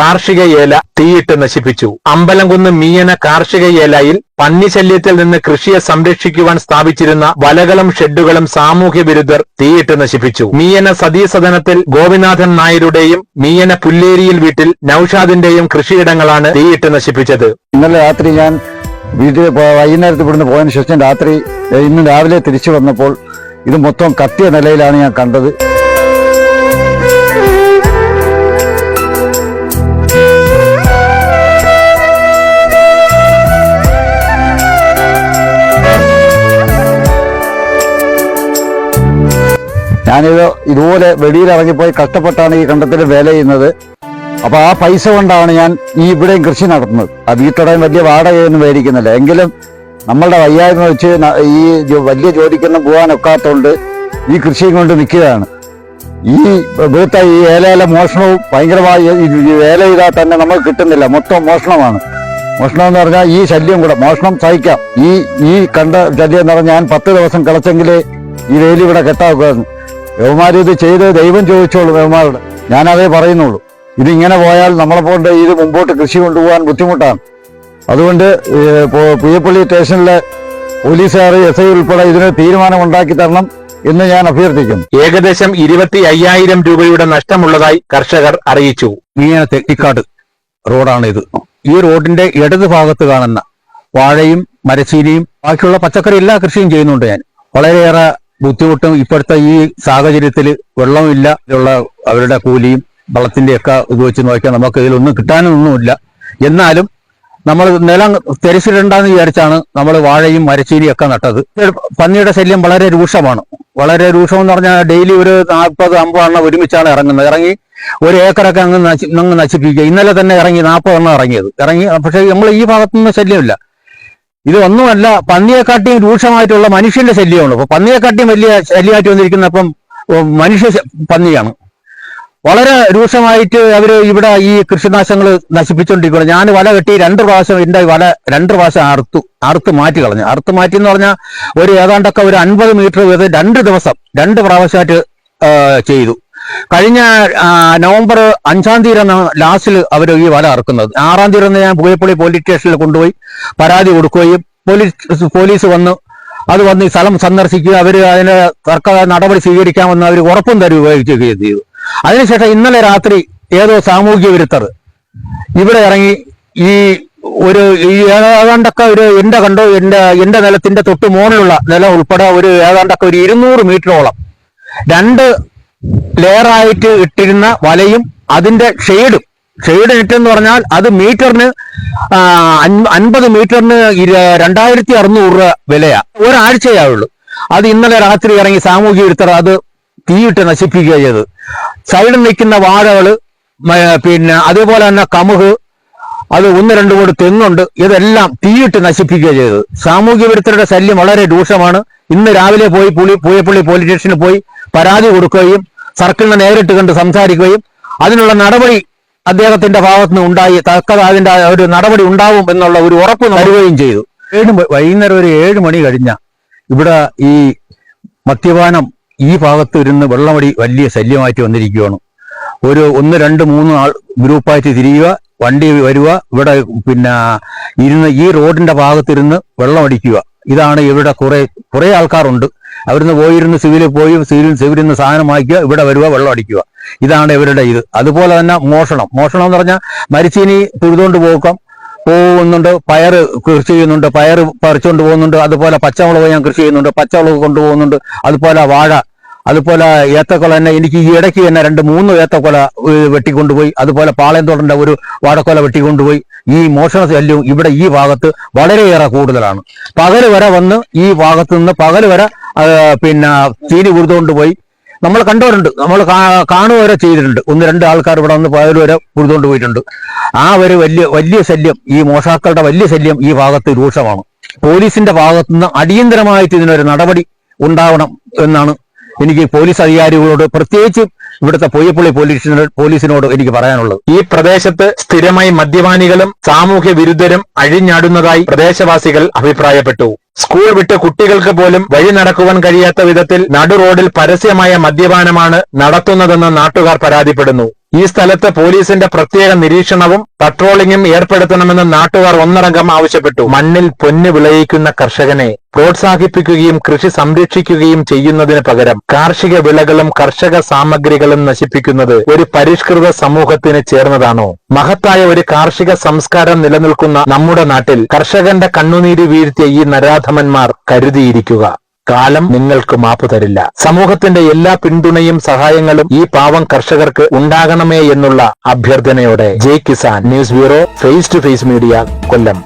കാർഷിക ഏല തീയിട്ട് നശിപ്പിച്ചു. അമ്പലംകുന്ന് മീയന കാർഷിക ഏലയിൽ പന്നിശല്യത്തിൽ നിന്ന് കൃഷിയെ സംരക്ഷിക്കുവാൻ സ്ഥാപിച്ചിരുന്ന വലകളും ഷെഡുകളും സാമൂഹ്യ വിരുദ്ധർ തീയിട്ട് നശിപ്പിച്ചു. മീയന സതീസദനത്തിൽ ഗോപിനാഥൻ നായരുടെയും മീയന പുല്ലേരിയിൽ വീട്ടിൽ നൌഷാദിന്റെയും കൃഷിയിടങ്ങളാണ് തീയിട്ട് നശിപ്പിച്ചത്. ഇന്നലെ രാത്രി ഞാൻ വീട്ടിൽ വൈകുന്നേരത്ത് ഇവിടുന്ന് പോയതിനു ശേഷം രാത്രി ഇന്ന് രാവിലെ തിരിച്ചു വന്നപ്പോൾ ഇത് മൊത്തം കത്തിയ നിലയിലാണ് ഞാൻ കണ്ടത്. ഞാനിത് ഇതുപോലെ വെളിയിൽ ഇറങ്ങിപ്പോയി കഷ്ടപ്പെട്ടാണ് ഈ കണ്ടത്തിൽ വേല ചെയ്യുന്നത്. അപ്പൊ ആ പൈസ കൊണ്ടാണ് ഞാൻ ഈ ഇവിടെയും കൃഷി നടത്തുന്നത്. ആ വീട്ടടയും വലിയ വാടകയൊന്നും മേടിക്കുന്നില്ല. എങ്കിലും നമ്മളുടെ വയ്യായ്മ വെച്ച് ഈ വലിയ ജോലിക്കൊന്നും പോകാനൊക്കാത്തതുകൊണ്ട് ഈ കൃഷിയും കൊണ്ട് നിൽക്കുകയാണ്. ഈ വീട്ട ഈ ഏലയിലെ മോഷണവും ഭയങ്കരമായി വേല ചെയ്താൽ തന്നെ നമുക്ക് കിട്ടുന്നില്ല. മൊത്തം മോഷണമാണ്. മോഷണം എന്ന് പറഞ്ഞാൽ ഈ ശല്യം കൂടെ മോഷണം സഹിക്കാം. ഈ ഈ കണ്ട ശല്യം എന്ന് പറഞ്ഞാൽ ഞാൻ പത്ത് ദിവസം കളച്ചെങ്കിൽ ഈ വേലി ഇവിടെ കെട്ടാക്കുമായിരുന്നു യവന്മാർ ഇത് ചെയ്ത് ദൈവം ചോദിച്ചോളൂ യവമാരോട്. ഞാനതേ പറയുന്നുള്ളൂ. ഇതിങ്ങനെ പോയാൽ നമ്മളെ കൊണ്ട് ഇത് മുമ്പോട്ട് കൃഷി കൊണ്ടുപോകാൻ ബുദ്ധിമുട്ടാണ്. അതുകൊണ്ട് പുയപ്പള്ളി പുയ്യപ്പള്ളി സ്റ്റേഷനിലെ പോലീസുകാർ എസ് ഐ ഉൾപ്പെടെ ഇതിന് തീരുമാനം ഉണ്ടാക്കി തരണം എന്ന് ഞാൻ അഭ്യർത്ഥിക്കുന്നു. ഏകദേശം ഇരുപത്തി അയ്യായിരം രൂപയുടെ നഷ്ടമുള്ളതായി കർഷകർ അറിയിച്ചു. ഇങ്ങനെ തെക്കിക്കാട് റോഡാണ് ഇത്. ഈ റോഡിന്റെ ഇടത് ഭാഗത്ത് കാണുന്ന വാഴയും മരച്ചീനിയും ബാക്കിയുള്ള പച്ചക്കറി എല്ലാ കൃഷിയും ചെയ്യുന്നുണ്ട് ഞാൻ. വളരെയേറെ ബുദ്ധിമുട്ടും ഇപ്പോഴത്തെ ഈ സാഹചര്യത്തിൽ വെള്ളമില്ല ഉള്ള അവരുടെ കൂലിയും വെള്ളത്തിന്റെ ഒക്കെ ഇത് വെച്ച് നോക്കിയാൽ നമുക്ക് ഇതിലൊന്നും കിട്ടാനൊന്നുമില്ല. എന്നാലും നമ്മൾ നിലം തെരച്ചിടണ്ടെന്ന് വിചാരിച്ചാണ് നമ്മൾ വാഴയും മരച്ചീനിയും ഒക്കെ നട്ടത്. പന്നിയുടെ ശല്യം വളരെ രൂക്ഷമാണ്. വളരെ രൂക്ഷം എന്ന് പറഞ്ഞാൽ ഡെയിലി ഒരു നാൽപ്പത് അമ്പത് എണ്ണം ഒരുമിച്ചാണ് ഇറങ്ങുന്നത്. ഇറങ്ങി ഒരു ഏക്കറൊക്കെ അങ്ങ് അങ്ങ് നശിപ്പിക്കുക. ഇന്നലെ തന്നെ ഇറങ്ങി നാൽപ്പത് എണ്ണം ഇറങ്ങിയത്. ഇറങ്ങി പക്ഷേ നമ്മൾ ഈ ഭാഗത്തുനിന്ന് ശല്യമില്ല. ഇത് ഒന്നുമല്ല പന്നിയെക്കാട്ടിയും രൂക്ഷമായിട്ടുള്ള മനുഷ്യന്റെ ശല്യമാണ്. അപ്പൊ പന്നിയെക്കാട്ടിയും വലിയ ശല്യമായിട്ട് വന്നിരിക്കുന്ന അപ്പം മനുഷ്യ പന്നിയാണ്. വളരെ രൂക്ഷമായിട്ട് അവർ ഇവിടെ ഈ കൃഷിനാശങ്ങൾ നശിപ്പിച്ചുകൊണ്ടിരിക്കുകയാണ് ഞാൻ വല കെട്ടി രണ്ട് പ്രാവശ്യം എന്റെ വല രണ്ട് പ്രാവശ്യം അറുത്തു അറുത്ത് മാറ്റി കളഞ്ഞു. അറുത്ത് മാറ്റി എന്ന് പറഞ്ഞാൽ ഒരു ഏതാണ്ടൊക്കെ ഒരു അൻപത് മീറ്റർ വീതം രണ്ട് ദിവസം രണ്ട് പ്രാവശ്യമായിട്ട് ചെയ്തു. കഴിഞ്ഞ നവംബർ അഞ്ചാം തീയതി ലാസ്റ്റിൽ അവർ ഈ വല ഇറക്കുന്നത് ആറാം തീയതി ഞാൻ പുകയപ്പള്ളി പോലീസ് സ്റ്റേഷനിൽ കൊണ്ടുപോയി പരാതി കൊടുക്കുകയും പോലീസ് പോലീസ് വന്ന് അത് വന്ന് ഈ സ്ഥലം സന്ദർശിക്കുക അവർ അതിന് തർക്ക നടപടി സ്വീകരിക്കാമെന്ന് അവർ ഉറപ്പും തരുകയും ചെയ്തു. അതിനുശേഷം ഇന്നലെ രാത്രി ഏതോ സാമൂഹ്യ വിരുദ്ധർ ഇവിടെ ഇറങ്ങി ഈ ഒരു ഈ ഏതാണ്ടൊക്കെ ഒരു എന്റെ കണ്ടോ എന്റെ എന്റെ നിലത്തിന്റെ തൊട്ട് മുകളിലുള്ള നിലം ഉൾപ്പെടെ ഒരു ഏതാണ്ടൊക്കെ ഒരു ഇരുന്നൂറ് മീറ്ററോളം രണ്ട് ലെയറായിട്ട് ഇട്ടിരുന്ന വലയും അതിന്റെ ഷെയ്ഡും ഷെയ്ഡ് നെറ്റ് എന്ന് പറഞ്ഞാൽ അത് മീറ്ററിന് അൻപത് മീറ്ററിന് രണ്ടായിരത്തി അറുന്നൂറ് രൂപ വിലയാ. ഒരാഴ്ചയാവുള്ളൂ അത് ഇന്നലെ രാത്രി ഇറങ്ങി സാമൂഹ്യ വിരുദ്ധർ അത് തീയിട്ട് നശിപ്പിക്കുക ചെയ്തത്. സൈഡിൽ നിൽക്കുന്ന വാഴകൾ പിന്നെ അതേപോലെ തന്നെ കമുക് അത് ഒന്ന് രണ്ടു കൂടി തെങ്ങുണ്ട് ഇതെല്ലാം തീയിട്ട് നശിപ്പിക്കുക ചെയ്തത്. സാമൂഹ്യ വിരുദ്ധരുടെ ശല്യം വളരെ രൂക്ഷമാണ്. ഇന്ന് രാവിലെ പോയി പുളി പൂയപ്പള്ളി പോലീസ് സ്റ്റേഷനിൽ പോയി പരാതി കൊടുക്കുകയും സർക്കിളിനെ നേരിട്ട് കണ്ട് സംസാരിക്കുകയും അതിനുള്ള നടപടി അദ്ദേഹത്തിന്റെ ഭാഗത്ത് നിന്ന് ഉണ്ടായി തക്കത് അതിന്റെ ഒരു നടപടി ഉണ്ടാവും എന്നുള്ള ഒരു ഉറപ്പ് നൽകുകയും ചെയ്തു. ഏഴ് വൈകുന്നേരം ഒരു ഏഴ് മണി കഴിഞ്ഞ ഇവിടെ ഈ മദ്യപാനം ഈ ഭാഗത്ത് ഇരുന്ന് വെള്ളമടി വലിയ ശല്യമായിട്ട് വന്നിരിക്കുകയാണ്. ഒരു ഒന്ന് രണ്ട് മൂന്ന് ആൾ ഗ്രൂപ്പായിട്ട് തിരിയുക വണ്ടി വരിക ഇവിടെ പിന്നെ ഇരുന്ന് ഈ റോഡിന്റെ ഭാഗത്തിരുന്ന് വെള്ളം അടിക്കുക ഇതാണ് ഇവിടെ കുറെ കുറെ ആൾക്കാരുണ്ട്. അവിടുന്ന് പോയിരുന്ന് സിവിലിൽ പോയി സിവിലിൽ നിന്ന് സാധനം വാങ്ങിക്കുക ഇവിടെ വരിക വെള്ളം അടിക്കുക. ഇതാണ് ഇവരുടെ ഇത്. അതുപോലെ തന്നെ മോഷണം. മോഷണം എന്ന് പറഞ്ഞാൽ മരിച്ചിനി തുഴുതുകൊണ്ട് പോക്കാം പോകുന്നുണ്ട് പയറ് കൃഷി ചെയ്യുന്നുണ്ട് പയറ് പറിച്ചുകൊണ്ട് പോകുന്നുണ്ട് അതുപോലെ പച്ചമുളക് ഞാൻ കൃഷി ചെയ്യുന്നുണ്ട് പച്ചമുളക് കൊണ്ടുപോകുന്നുണ്ട് അതുപോലെ വാഴ അതുപോലെ ഏത്തക്കൊല തന്നെ എനിക്ക് ഈ ഇടയ്ക്ക് തന്നെ രണ്ട് മൂന്ന് ഏത്തക്കൊല വെട്ടിക്കൊണ്ടുപോയി അതുപോലെ പാളയംതോടന്റെ ഒരു വാടക്കൊല വെട്ടിക്കൊണ്ടുപോയി. ഈ മോഷണ ശല്യവും ഇവിടെ ഈ ഭാഗത്ത് വളരെയേറെ കൂടുതലാണ്. പകൽ വരെ വന്ന് ഈ ഭാഗത്ത് നിന്ന് പകൽ വരെ ആ, പിന്നെ തീരി കൊടുത്തുകൊണ്ട് പോയി. നമ്മൾ കണ്ടവരുണ്ട്. നമ്മൾ കാണുക വരെ ചെയ്തിട്ടുണ്ട്. ഒന്ന് രണ്ട് ആൾക്കാർ ഇവിടെ വന്ന് പകൽ വരെ കൊടുത്തുകൊണ്ട് പോയിട്ടുണ്ട്. ആ ഒരു വലിയ വലിയ ശല്യം ഈ മോഷാക്കളുടെ വലിയ ശല്യം ഈ ഭാഗത്ത് രൂക്ഷമാണ്. പോലീസിന്റെ ഭാഗത്തുനിന്ന് അടിയന്തരമായിട്ട് ഇതിനൊരു നടപടി ഉണ്ടാവണം എന്നാണ് എനിക്ക് പോലീസ് അധികാരികളോട് പ്രത്യേകിച്ച് ഇവിടുത്തെ പൊയ്യപ്പള്ളി പോലീസിനോട് പോലീസിനോട് എനിക്ക് പറയാനുള്ളത്. ഈ പ്രദേശത്ത് സ്ഥിരമായി മദ്യപാനികളും സാമൂഹ്യ വിരുദ്ധരും അഴിഞ്ഞാടുന്നതായി പ്രദേശവാസികൾ അഭിപ്രായപ്പെട്ടു. സ്കൂൾ വിട്ട് കുട്ടികൾക്ക് പോലും വഴി നടക്കുവാൻ കഴിയാത്ത വിധത്തിൽ നടു റോഡിൽ പരസ്യമായ മദ്യപാനമാണ് നടത്തുന്നതെന്ന് നാട്ടുകാർ പരാതിപ്പെടുന്നു. ഈ സ്ഥലത്ത് പോലീസിന്റെ പ്രത്യേക നിരീക്ഷണവും പട്രോളിംഗും ഏർപ്പെടുത്തണമെന്ന് നാട്ടുകാർ ഒന്നടങ്കം ആവശ്യപ്പെട്ടു. മണ്ണിൽ പൊന്ന് വിളയിക്കുന്ന കർഷകനെ പ്രോത്സാഹിപ്പിക്കുകയും കൃഷി സംരക്ഷിക്കുകയും ചെയ്യുന്നതിന് പകരം കാർഷിക വിളകളും കർഷക സാമഗ്രികളും നശിപ്പിക്കുന്നത് ഒരു പരിഷ്കൃത സമൂഹത്തിന് ചേർന്നതാണോ? മഹത്തായ ഒരു കാർഷിക സംസ്കാരം നിലനിൽക്കുന്ന നമ്മുടെ നാട്ടിൽ കർഷകന്റെ കണ്ണുനീര് വീഴ്ത്തിയ ഈ നരാധമന്മാർ കരുതിയിരിക്കുക. കാലം നിങ്ങൾക്ക് മാപ്പ് തരില്ല. സമൂഹത്തിന്റെ എല്ലാ പിന്തുണയും സഹായങ്ങളും ഈ പാവം കർഷകർക്ക് ഉണ്ടാകണമേ എന്നുള്ള അഭ്യർത്ഥനയോടെ Jai Kisan news bureau face to face media Kollam.